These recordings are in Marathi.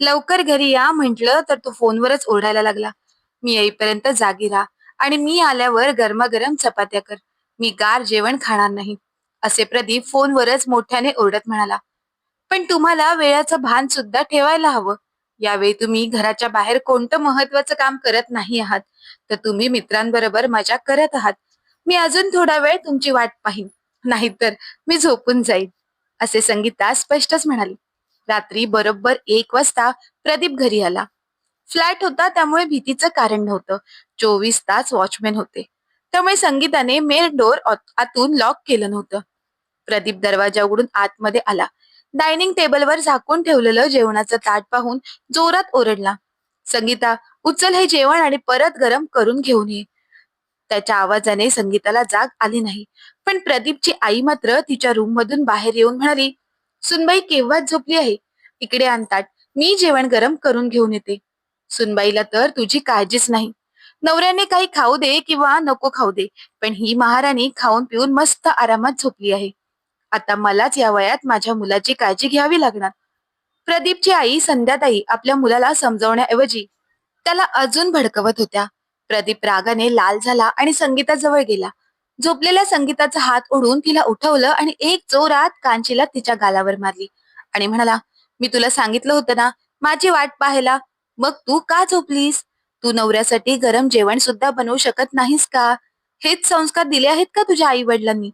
लवकर घरी या म्हंटल तर तो फोनवरच ओरडायला लागला. मी येईपर्यंत जागी राहा आणि मी आल्यावर गरमागरम चपात्या कर. मी गार जेवण खाणार नाही. असे प्रदीप फोनवरच मोठ्याने ओरडत म्हणाला. पण तुम्हाला वेळाचं भान सुद्धा ठेवायला हवं. यावेळी तुम्ही घराच्या बाहेर कोणतं महत्वाचं काम करत नाही आहात. तर तुम्ही मित्रांबरोबर मजा करत आहात. मी अजून थोडा वेळ तुमची वाट पाहीन. नाहीतर मी झोपून जाईन. असे संगीता स्पष्टच म्हणाली. रात्री बरोबर एक वाजता प्रदीप घरी आला. फ्लॅट होता त्यामुळे भीतीचं कारण नव्हतं. चोवीस तास वॉचमॅन होते. त्यामुळे संगीताने मेन डोर आतून लॉक केलं नव्हतं. प्रदीप दरवाजा उघडून आतमध्ये आला. डायनिंग टेबलवर झाकून ठेवलेलं जेवणाचं ताट पाहून जोरात ओरडला. संगीता उचल हे जेवण आणि परत गरम करून घेऊन ये. त्याच्या आवाजाने संगीताला जाग आली नाही. पण प्रदीपची आई मात्र तिच्या रूम मधून बाहेर येऊन म्हणाली सुनबाई केव्हाच झोपली आहे? इकडे आणतात. मी जेवण गरम करून घेऊन येते. सुनबाईला तर तुझी काळजीच नाही. नवऱ्याने काही खाऊ दे किंवा नको खाऊ दे पण ही महाराणी खाऊन पिऊन मस्त आरामात झोपली आहे. आता मलाच या वयात माझ्या मुलाची काळजी घ्यावी लागणार. प्रदीपची आई संध्याताई आपल्या मुलाला समजवण्याऐवजी त्याला अजून भडकवत होत्या. प्रदीप रागाने लाल झाला आणि संगीताजवळ गेला. झोपलेल्या संगीताचा हात ओढून तिला उठवलं आणि एक जोरात कांचीला तिच्या गालावर मारली आणि म्हणाला मी तुला सांगितलं होतं ना माझी वाट पाहायला. मग तू का झोपलीस? तू नवऱ्यासाठी गरम जेवण सुद्धा बनवू शकत नाहीस का? हेच संस्कार दिले आहेत का तुझ्या आई वडिलांनी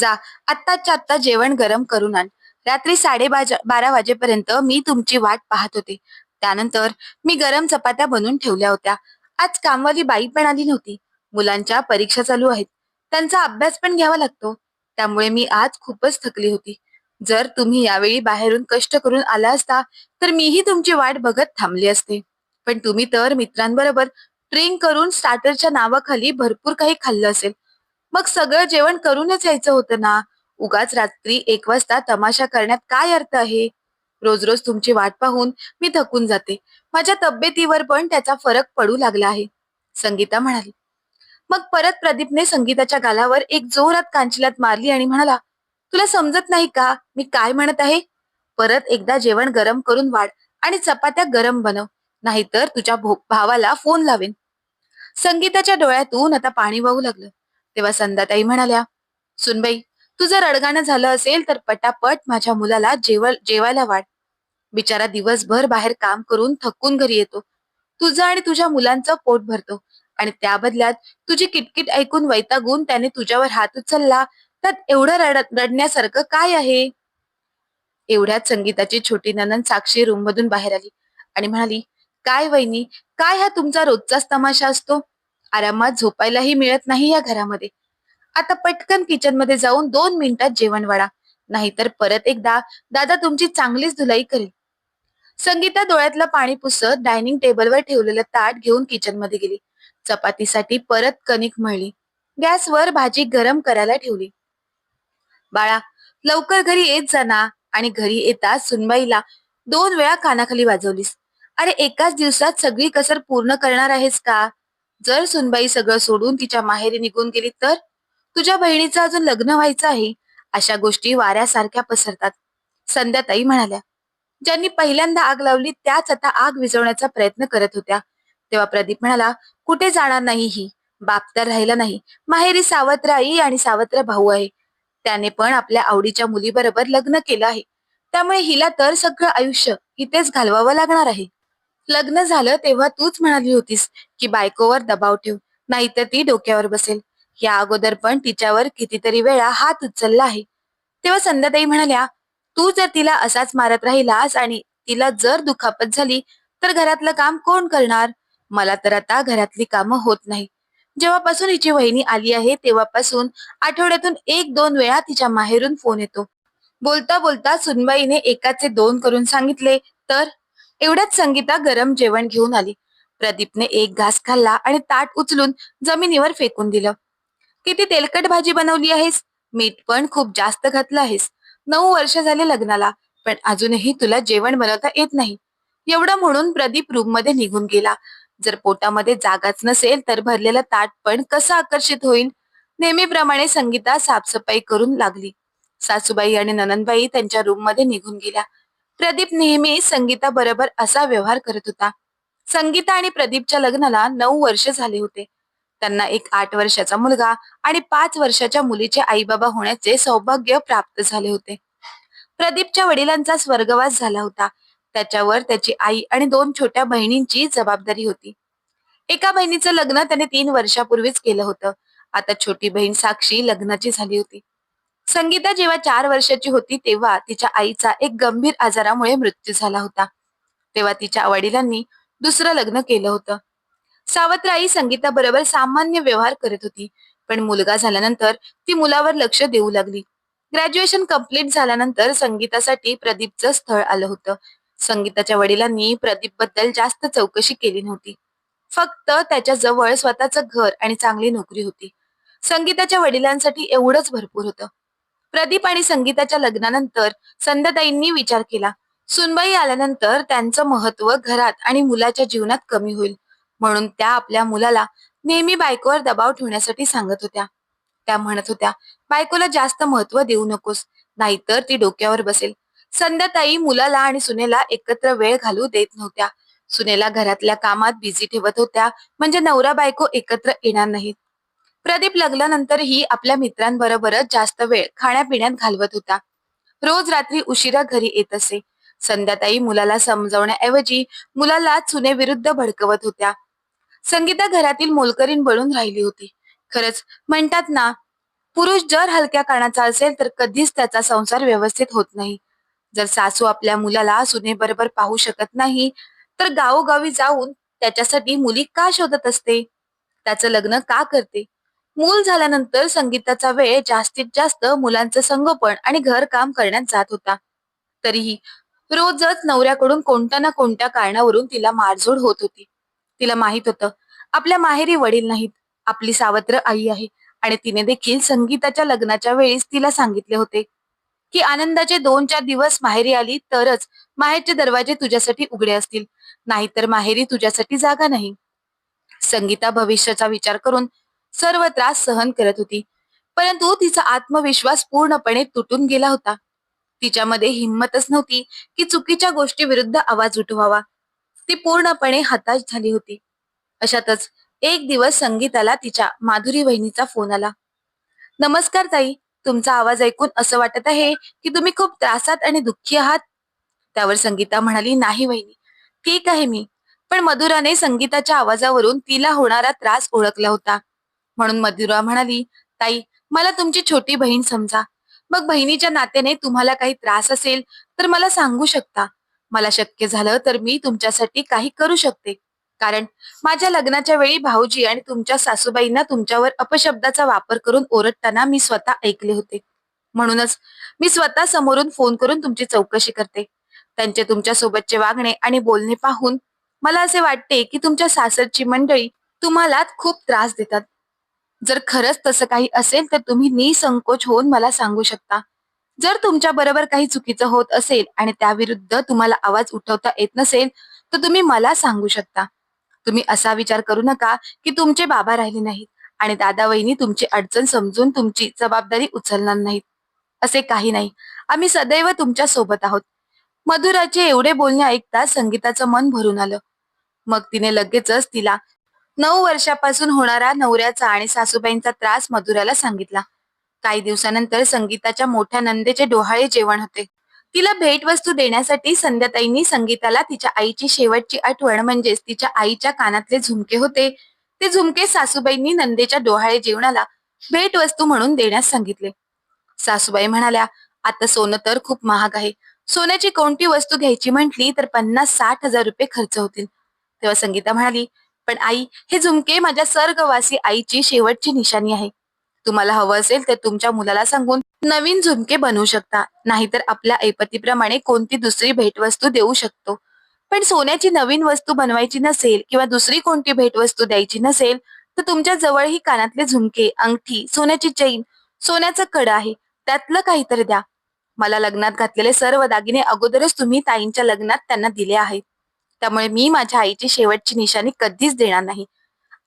जा आत्ताच्या आत्ता जेवण गरम करून आण. रात्री साडे बारा वाजेपर्यंत मी तुमची वाट पाहत होते. त्यानंतर मी गरम चपात्या बनवून ठेवल्या होत्या. आज कामवाली बाई पण आली नव्हती. मुलांच्या परीक्षा चालू आहेत. त्यांचा अभ्यास पण घ्यावा लागतो. त्यामुळे मी आज खूपच थकली होती. जर तुम्ही यावेळी बाहेरून कष्ट करून आला असता तर मीही तुमची वाट बघत थांबली असते. पण तुम्ही तर मित्रांबरोबर ड्रिंक करून स्टार्टरच्या नावाखाली भरपूर काही खाल्लं असेल. मग सगळं जेवण करूनच यायचं होतं ना? उगाच रात्री एक वाजता तमाशा करण्यात काय अर्थ आहे? रोज रोज तुमची वाट पाहून मी थकून जाते. माझ्या तब्येतीवर पण त्याचा फरक पडू लागला आहे. संगीता म्हणाली. मग परत प्रदीपने संगीताच्या गालावर एक जोरात कांचिलात मारली आणि म्हणाला तुला समजत नाही का? मी काय म्हणत आहे? परत एकदा जेवण गरम करून वाढ आणि चपात्या गरम बनव. नाहीतर तुझ्या भावाला फोन लावेन. संगीताच्या डोळ्यातून आता पाणी वाहू लागलं. तेव्हा संध्याताई म्हणाल्या सुनबाई तुझं रडगाणं झालं असेल तर पटापट माझ्या मुलाला जेव जेवायला वाढ. बिचारा दिवसभर बाहेर काम करून थकून घरी येतो. तुझं आणि तुझ्या मुलांचं पोट भरतो आणि त्या बदल्यात तुझी किटकिट ऐकून वैतागून त्याने तुझ्यावर हात उचलला तर एवढं रड रडण्यासारखं काय आहे? एवढ्यात संगीताची छोटी ननन साक्षी रूम मधून बाहेर आली आणि म्हणाली काय वहिनी काय हा तुमचा रोजचाच तमाशा असतो? आरामात झोपायलाही मिळत नाही या घरामध्ये. आता पटकन किचनमध्ये जाऊन दोन मिनिटात जेवण वाढा. नाहीतर परत एकदा दादा तुमची चांगलीच धुलाई करेल. संगीता डोळ्यातलं पाणी पुसत डायनिंग टेबलवर ठेवलेलं ताट घेऊन किचनमध्ये गेली. चपातीसाठी परत कणिक मळली. गॅसवर भाजी गरम करायला ठेवली. बाळा लवकर घरी येत जा ना. आणि घरी येताच सुनबाईला दोन वेळा कानाखाली वाजवलीस. अरे एकाच दिवसात सगळी कसर पूर्ण करणार आहेस का? जर सुनबाई सगळं सोडून तिच्या माहेरी निघून गेली तर? तुझ्या बहिणीचं अजून लग्न व्हायचं आहे? अशा गोष्टी वाऱ्यासारख्या पसरतात. संध्याताई म्हणाल्या ज्यांनी पहिल्यांदा आग लावली त्याच आता आग विझवण्याचा प्रयत्न करत होत्या. तेव्हा प्रदीप म्हणाला कुठे जाणार नाही ही? बाप तर राहिला नाही. माहेरी सावत्र आई आणि सावत्र भाऊ आहे. त्याने पण आपल्या आवडीच्या मुलीबरोबर लग्न केलं आहे. त्यामुळे हिला तर सगळं आयुष्य इथेच घालवावं लागणार आहे. लग्न झालं तेव्हा तूच म्हणाली होतीस की बायकोवर दबाव ठेव नाहीतर ती डोक्यावर बसेल. या अगोदर पण तिच्यावर कितीतरी वेळा हात उचलला आहे. तेव्हा संध्याताई म्हणाल्या तू जर तिला असाच मारत राहिलास आणि तिला जर दुखापत झाली तर घरातलं काम कोण करणार? मला तर आता घरातली कामं होत नाही जेव्हापासून हिची वहिनी आली आहे तेव्हापासून आठवड्यातून एक दोन वेळा तिच्या माहेरून फोन येतो. बोलता बोलता सुनबाईने एकाचे दोन करून सांगितले तर? एवढ्याच संगीता गरम जेवण घेऊन आली. प्रदीपने एक घास खाल्ला आणि ताट उचलून जमिनीवर फेकून दिलं. किती तेलकट भाजी बनवली आहेस? मीठ पण खूप जास्त घातलं आहेस. नऊ वर्ष झाले लग्नाला पण अजूनही तुला जेवण बनवता येत नाही. एवढं म्हणून प्रदीप रूममध्ये निघून गेला. जर पोटामध्ये जागाच नसेल तर भरलेलं ताट पण कसं आकर्षित होईल? नेहमीप्रमाणे संगीता साफसफाई करून लागली. सासूबाई आणि ननंदबाई त्यांच्या रूममध्ये निघून गेल्या. प्रदीप नेहमी संगीता बरोबर असा व्यवहार करत होता. संगीता आणि प्रदीपच्या लग्नाला नऊ वर्ष झाले होते. त्यांना एक आठ वर्षाचा मुलगा आणि पाच वर्षाच्या मुलीचे आई बाबा होण्याचे सौभाग्य प्राप्त झाले होते. प्रदीपच्या वडिलांचा स्वर्गवास झाला होता. त्याच्यावर त्याची आई आणि दोन छोट्या बहिणींची जबाबदारी होती. एका बहिणीचं लग्न त्याने तीन वर्षापूर्वीच केलं होतं. आता छोटी बहीण साक्षी लग्नाची झाली होती. संगीता जेव्हा चार वर्षाची होती तेव्हा तिच्या आईचा एक गंभीर आजारामुळे मृत्यू झाला होता. तेव्हा तिच्या वडिलांनी दुसरं लग्न केलं होतं. सावत्र आई संगीता बरोबर सामान्य व्यवहार करत होती पण मुलगा झाल्यानंतर ती मुलावर लक्ष देऊ लागली. ग्रॅज्युएशन कंप्लीट झाल्यानंतर संगीतासाठी प्रदीपचं स्थळ आलं होतं. संगीताच्या वडिलांनी प्रदीपबद्दल जास्त चौकशी केली नव्हती. फक्त त्याच्याजवळ स्वतःचं घर आणि चांगली नोकरी होती. संगीताच्या वडिलांसाठी एवढंच भरपूर होतं. प्रदीप आणि संगीताच्या लग्नानंतर संध्याताईंनी विचार केला. सुनबाई आल्यानंतर त्यांचं महत्त्व घरात आणि मुलाच्या जीवनात कमी होईल. म्हणून त्या आपल्या मुलाला नेहमी बायकोवर दबाव ठेवण्यासाठी सांगत होत्या. त्या म्हणत होत्या बायकोला जास्त महत्त्व देऊ नकोस नाहीतर ती डोक्यावर बसेल. संध्याताई मुलाला आणि सुनेला एकत्र वेळ घालू देत नव्हत्या. सुनेला घरातल्या कामात बिझी ठेवत होत्या म्हणजे नवरा बायको एकत्र येणार नाहीत. प्रदीप लग्नानंतरही आपल्या मित्रांबरोबरच जास्त वेळ खाण्यापिण्यात घालवत होता. रोज रात्री उशिरा घरी येत असे. संध्याताई मुलाला समजवण्याऐवजी मुलाला सुनेविरुद्ध भडकवत होत्या. संगीता घरातील मोलकरीण बनून राहिली होती. खरंच म्हणतात ना पुरुष जर हलक्या कानाचा असेल तर कधीच त्याचा संसार व्यवस्थित होत नाही. जर सासू आपल्या मुलाला सुनेबरोबर पाहू शकत नाही तर गावोगावी जाऊन त्याच्यासाठी मुली का शोधत असते? त्याचं लग्न का करते? मूल झाल्यानंतर संगीताचा वेळ जास्तीत जास्त मुलांचं संगोपन आणि घरकाम करण्यात जात होता. तरीही रोजच नवऱ्याकडून कोणत्या ना कोणत्या कारणावरून तिला मारझोड होत होती. तिला माहीत होतं आपल्या माहेरी वडील नाहीत. आपली सावत्र आई आहे आणि तिने देखील संगीताच्या लग्नाच्या वेळीच तिला सांगितले होते. की आनंदाचे दोन चार दिवस माहेरी आली तरच माहेरचे दरवाजे तुझ्यासाठी उघडे असतील. नाहीतर माहेरी तुझ्यासाठी जागा नाही. संगीता भविष्याचा विचार करून सर्व त्रास सहन करत होती. परंतु तिचा आत्मविश्वास पूर्णपणे तुटून गेला होता. तिच्यामध्ये हिंमतच नव्हती की चुकीच्या गोष्टी विरुद्ध आवाज उठवावा. ती पूर्णपणे हताश झाली होती. अशातच एक दिवस संगीताला तिच्या माधुरी वहिनीचा फोन आला. नमस्कार ताई. तुमचा आवाज ऐकून असं वाटत आहे की तुम्ही खूप त्रासात आणि दुःखी आहात? त्यावर संगीता म्हणाली नाही वहिनी ठीक आहे मी. पण मधुराने संगीताच्या आवाजावरून तिला होणारा त्रास ओळखला होता. म्हणून मधुरा म्हणाली ताई मला तुमची छोटी बहीण समजा. मग बहिणीच्या नात्याने तुम्हाला काही त्रास असेल तर मला सांगू शकता. मला शक्य झालं तर मी तुमच्यासाठी काही करू शकते. कारण माझ्या लग्नाच्या वेळी भाऊजी आणि तुमच्या सासूबाईंना तुमच्यावर अपशब्दाचा वापर करून ओरडताना मी स्वतः ऐकले होते. म्हणूनच मी स्वतः समोरून फोन करून तुमची चौकशी करते. त्यांचे तुमच्या सोबतचे वागणे आणि बोलणे पाहून मला असे वाटते की तुमच्या सासरची मंडळी तुम्हाला खूप त्रास देतात. जर खरंच तसं काही असेल तर तुम्ही निसंकोच होऊन मला सांगू शकता. जर तुमच्या बरोबर काही चुकीचं होत असेल आणि त्याविरुद्ध तुम्हाला आवाज उठवता येत नसेल तर तुम्ही मला सांगू शकता. तुम्ही असा विचार करू नका की तुमचे बाबा राहिले नाहीत आणि दादा वहिनी तुमची अडचण समजून तुमची जबाबदारी उचलणार नाहीत. असे काही नाही. आम्ही सदैव तुमच्यासोबत आहोत. मधुराचे एवढे बोलणे ऐकता संगीताचं मन भरून आलं. मग तिने लगेचच तिला नऊ वर्षापासून होणारा नवऱ्याचा आणि सासूबाईंचा त्रास मधुराला सांगितला. काही दिवसानंतर संगीताच्या मोठ्या नंदेचे डोहाळे जेवण होते. तिला भेटवस्तू देण्यासाठी संध्याताईंनी संगीताला तिच्या आईची शेवटची आठवण म्हणजेच तिच्या आईच्या कानातले झुमके होते. ते झुमके सासूबाईंनी नंदेच्या डोहाळे जेवणाला भेटवस्तू म्हणून देण्यास सांगितले. सासूबाई म्हणाल्या आता सोनं तर खूप महाग आहे. सोन्याची कोणती वस्तू घ्यायची म्हटली तर पन्नास साठ हजार रुपये खर्च होतील. तेव्हा संगीता म्हणाली पण आई हे झुमके माझ्या सर्गवासी आईची शेवटची निशाणी आहे. तुम्हाला हवं असेल तर तुमच्या मुलाला सांगून नवीन झुमके बनवू शकता. नाहीतर आपल्या ऐपतीप्रमाणे कोणती दुसरी भेटवस्तू देऊ शकतो. पण सोन्याची नवीन वस्तू बनवायची नसेल किंवा दुसरी कोणती भेटवस्तू द्यायची नसेल तर तुमच्या जवळ ही कानातले झुमके अंगठी सोन्याची चैन सोन्याचं कड आहे. त्यातलं काहीतरी द्या. मला लग्नात घातलेले सर्व दागिने अगोदरच तुम्ही ताईंच्या लग्नात त्यांना दिले आहेत. त्यामुळे मी माझ्या आईची शेवटची निशाणी कधीच देणार नाही.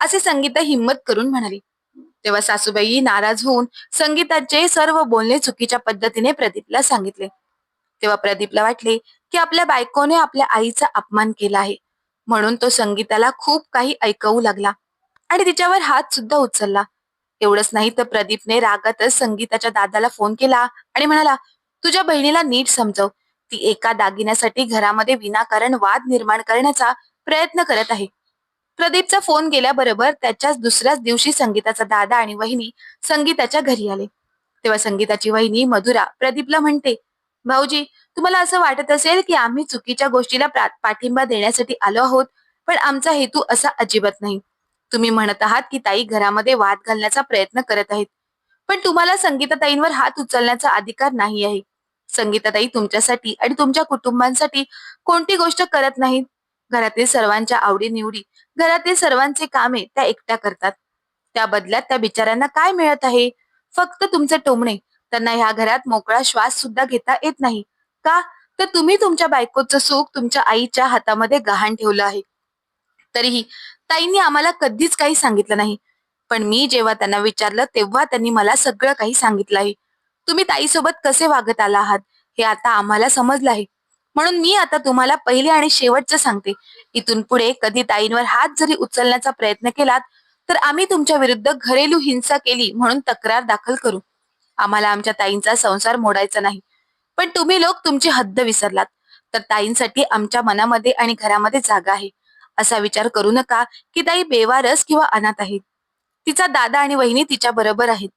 असे संगीता हिंमत करून म्हणाली. तेव्हा सासूबाई नाराज होऊन संगीताचे सर्व बोलणे चुकीच्या पद्धतीने प्रदीपला सांगितले. तेव्हा प्रदीपला वाटले की आपल्या बायकोने आपल्या आईचा अपमान केला आहे. म्हणून तो संगीताला खूप काही ऐकवू लागला आणि तिच्यावर हात सुद्धा उचलला. एवढंच नाही तर प्रदीपने रागातच संगीताच्या दादाला फोन केला आणि म्हणाला तुझ्या बहिणीला नीट समजव. ती एका दागिन्यासाठी घरामध्ये विनाकारण वाद निर्माण करण्याचा प्रयत्न करत आहे. प्रदीपचा फोन गेल्याबरोबर त्याच्याच दुसऱ्याच दिवशी संगीताचा दादा आणि वहिनी संगीताच्या घरी आले. तेव्हा संगीताची वहिनी मधुरा प्रदीपला म्हणते भाऊजी तुम्हाला असं वाटत असेल की आम्ही चुकीच्या गोष्टीला पाठिंबा देण्यासाठी आलो आहोत पण आमचा हेतू असा अजिबात नाही. तुम्ही म्हणत आहात की ताई घरामध्ये वाद घालण्याचा प्रयत्न करत आहेत पण तुम्हाला संगीताताईंवर हात उचलण्याचा अधिकार नाही आहे. संगीताताई तुमच्यासाठी आणि तुमच्या कुटुंबांसाठी कोणती गोष्ट करत नाहीत? घरातील सर्वांच्या आवडीनिवडी घरातील सर्वांचे कामे त्या एकट्या करतात. त्या बदल्यात त्या बिचाऱ्यांना काय मिळत आहे? फक्त तुमचे टोमणे. त्यांना ह्या घरात मोकळा श्वास सुद्धा घेता येत नाही. का? तर तुम्ही तुमच्या बायकोचं सुख तुमच्या आईच्या हातामध्ये गहाण ठेवलं आहे. तरीही ताईंनी आम्हाला कधीच काही सांगितलं नाही. पण मी जेव्हा त्यांना विचारलं तेव्हा त्यांनी मला सगळं काही सांगितलं आहे. तुम्ही ताईसोबत कसे वागत आला आहात? हे आता आम्हाला समजलं आहे. म्हणून मी आता तुम्हाला पहिले आणि शेवटचं सांगते. इथून पुढे कधी ताईंवर हात जरी उचलण्याचा प्रयत्न केलात तर आम्ही तुमच्या विरुद्ध घरेलू हिंसा केली म्हणून तक्रार दाखल करू. आम्हाला आमच्या ताईंचा संसार मोडायचा नाही. पण तुम्ही लोक तुमची हद्द विसरलात. तर ताईंसाठी आमच्या मनामध्ये आणि घरामध्ये जागा आहे. असा विचार करू नका की ताई बेवारस किंवा अनाथ आहेत. तिचा दादा आणि वहिनी तिच्या बरोबर आहेत.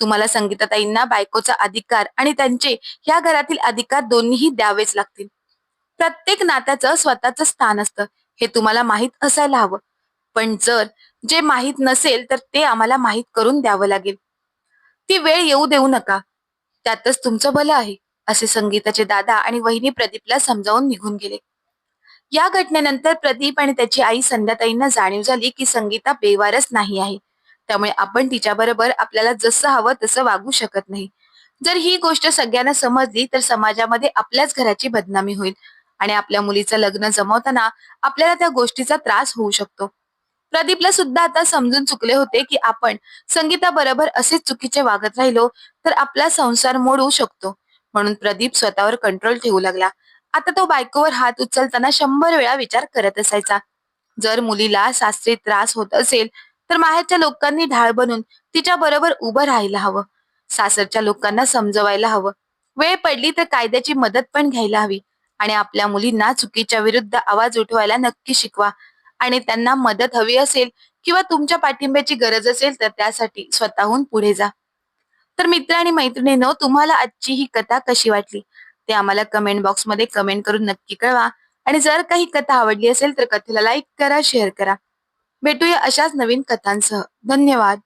तुम्हाला संगीताताईंना बायकोचा अधिकार आणि त्यांचे ह्या घरातील अधिकार दोन्हीही द्यावेच लागतील. प्रत्येक नात्याचं स्वतःचं स्थान असतं. हे तुम्हाला माहीत असायला हवं. पण जर जे माहीत नसेल तर ते आम्हाला माहीत करून द्यावं लागेल. ती वेळ येऊ देऊ नका. त्यातच तुमचं भलं आहे असे संगीताचे दादा आणि वहिनी प्रदीपला समजावून निघून गेले. या घटनेनंतर प्रदीप आणि त्याची आई संध्याताईंना जाणीव झाली की संगीता बेवारच नाही आहे. त्यामुळे आपण तिच्याबरोबर आपल्याला जसं हवं तसं वागू शकत नाही. जर ही गोष्ट सगळ्यांना समजली तर समाजामध्ये आपल्याच घराची बदनामी होईल. आणि आपल्या मुलीचं लग्न जमवताना आपल्याला त्या गोष्टीचा त्रास होऊ शकतो. प्रदीपला सुद्धा आता समजून चुकले होते की आपण संगीता बरोबर असेच चुकीचे वागत राहिलो तर आपला संसार मोडू शकतो. म्हणून प्रदीप स्वतःवर कंट्रोल ठेवू लागला. आता तो बायकोवर हात उचलताना शंभर वेळा विचार करत असायचा. जर मुलीला सासरी त्रास होत असेल तर माहेरच्या लोकांनी ढाळ बनून तिच्या बरोबर उभं राहायला हवं. सासरच्या लोकांना समजवायला हवं. वेळ पडली तर कायद्याची मदत पण घ्यायला हवी. आणि आपल्या मुलींना चुकीच्या विरुद्ध आवाज उठवायला नक्की शिकवा. आणि त्यांना मदत हवी असेल किंवा तुमच्या पाठिंब्याची गरज असेल तर त्यासाठी स्वतःहून पुढे जा. तर मित्र आणि मैत्रिणींनो तुम्हाला आजची ही कथा कशी वाटली? ते आम्हाला कमेंट बॉक्समध्ये कमेंट करून नक्की कळवा. आणि जर काही कथा आवडली असेल तर कथेला लाईक करा शेअर करा. भेटूया अशाच नवीन कथांसह. धन्यवाद.